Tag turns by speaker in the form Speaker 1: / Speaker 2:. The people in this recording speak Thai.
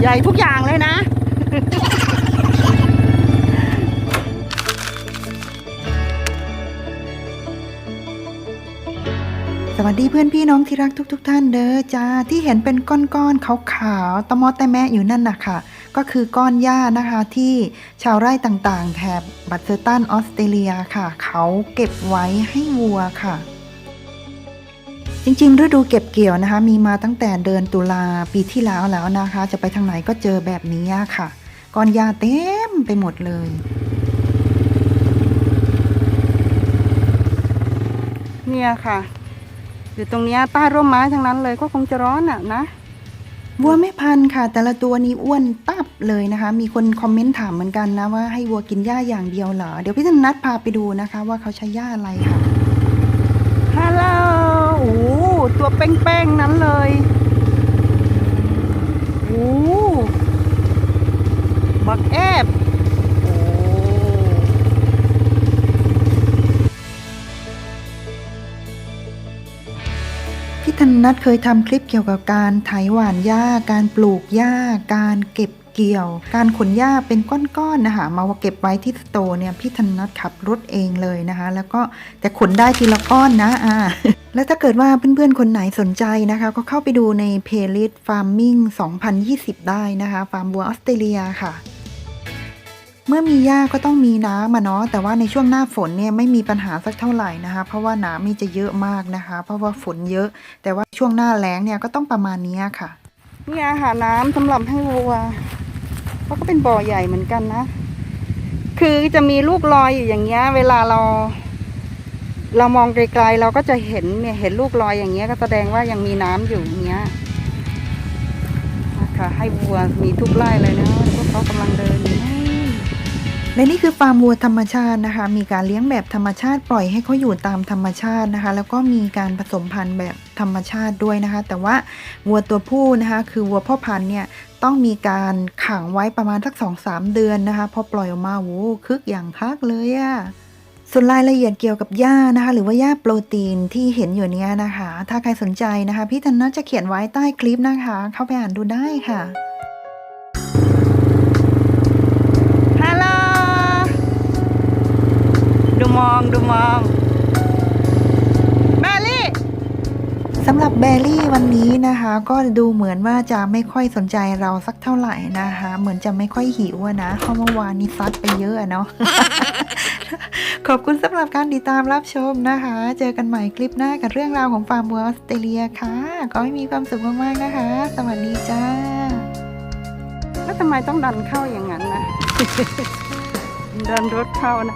Speaker 1: ใหญ่ทุกอย่างเลยนะ
Speaker 2: สวัสดีเพื่อนพี่น้องที่รักทุกๆท่านเด้อจ้าที่เห็นเป็นก้อนๆขาวๆตะมอแต่แม่อยู่นั่นนะค่ะก็คือก้อนหญ้านะคะที่ชาวไร่ต่างๆ แถบบัตเซอร์ตันออสเตรเลียค่ะ เขาเก็บไว้ให้วัวค่ะ จริงๆ ฤดูเก็บเกี่ยวนะคะ มีมาตั้งแต่เดือนตุลาปีที่แล้วแล้วนะคะ จะไปทางไหนก็เจอแบบนี้ค่ะก้อนหญ้าเต็มไปหมดเลย
Speaker 1: เนี่ยค่ะ อยู่ตรงเนี้ยใต้ร่มไม้ทั้งนั้นเลยก็คงจะร้อนอะนะ
Speaker 2: วัวไม่พันธุ์ค่ะ แต่ละตัวนี้อ้วนตับเลยนะคะ มีคนคอมเมนต์ถามเหมือนกันนะว่าให้วัวกินหญ้าอย่างเดียวเหรอ เดี๋ยวพี่ธนัทพาไปดูนะคะ ว่าเขาใช้หญ้าอะไรค่ะ
Speaker 1: ฮัลโหลโอ้โแป้งๆนั้นเลยโอ้บักแอบ
Speaker 2: ธนัทเคยทำคลิปเกี่ยวกับการไถหว่านหญ้า การปลูกหญ้า การเก็บเกี่ยว การขนหญ้าเป็นก้อนๆนะคะมาเก็บไว้ที่สโตเนี่ยพี่ธนัทขับรถเองเลยนะคะ แล้วก็แต่ขนได้ทีละก้อนนะอ่าแล้วถ้าเกิดว่าเพื่อนๆ คนไหนสนใจนะคะ ก็เข้าไปดูในเพล y ิ s t Farming 2020 ได้นะคะฟาร์มวัวออสเตรเลียค่ะ เมื่อมีหญ้าก็ต้องมีน้ำมาเนาะแต่ว่าในช่วงหน้าฝนเนี่ยไม่มีปัญหาสักเท่าไหร่นะคะ เพราะว่าน้ำนี่จะเยอะมากนะคะ เพราะว่าฝนเยอะ แต่ว่าช่วงหน้าแล้งเนี่ยก็ต้องประมาณนี้ค่ะ
Speaker 1: นี่ยหารน้ำสำหรับให้วัวเขาก็เป็นบ่อใหญ่เหมือนกันนะ คือจะมีลูกลอยอยู่อย่างเงี้ย เวลาเรา เรามองไกลๆเราก็จะเห็นเนี่ยเห็นลูกลอยอย่างเงี้ยก็แสดงว่ายังมีน้ำอยู่อย่างเงี้ยนะคะให้วัวมีทุกไร่เลยนะพวกเขากำลังเดินอยู่
Speaker 2: และนี่คือฟาร์มวัวธรรมชาตินะคะ มีการเลี้ยงแบบธรรมชาติปล่อยให้เขาอยู่ตามธรรมชาตินะคะ แล้วก็มีการผสมพันธุ์แบบธรรมชาติด้วยนะคะ แต่ว่าวัวตัวผู้นะคะคือวัวพ่อพันธุ์เนี่ยต้องมีการขังไว้ประมาณสักสองสามเดือนนะคะ พอปล่อยออกมาโว้คึกอย่างคักเลยอะส่วนรายละเอียดเกี่ยวกับหญ้านะคะ หรือว่าหญ้าโปรตีนที่เห็นอยู่เนี้ยนะคะ ถ้าใครสนใจนะคะ พี่ธันนาจะเขียนไว้ใต้คลิปนะคะ เข้าไปอ่านดูได้ค่ะ
Speaker 1: มองดูมอง แบลลี่
Speaker 2: สำหรับแบรี่วันนี้นะคะ ก็ดูเหมือนว่าจะไม่ค่อยสนใจเราสักเท่าไหร่นะคะ เหมือนจะไม่ค่อยหิวอะนะเพราะเมื่อวานนี้ซัดไปเยอะอะเนาะขอบคุณสำหรับการติดตามรับชมนะคะ เจอกันใหม่คลิปหน้ากับเรื่องราวของฟาร์มวัวออสเตรเลียค่ะ ก็ให้มีความสุขมากๆนะคะ สวัสดีจ้า
Speaker 1: แล้วทำไมต้องดันเข้าอย่างนั้นนะ ดันรถเข้านะ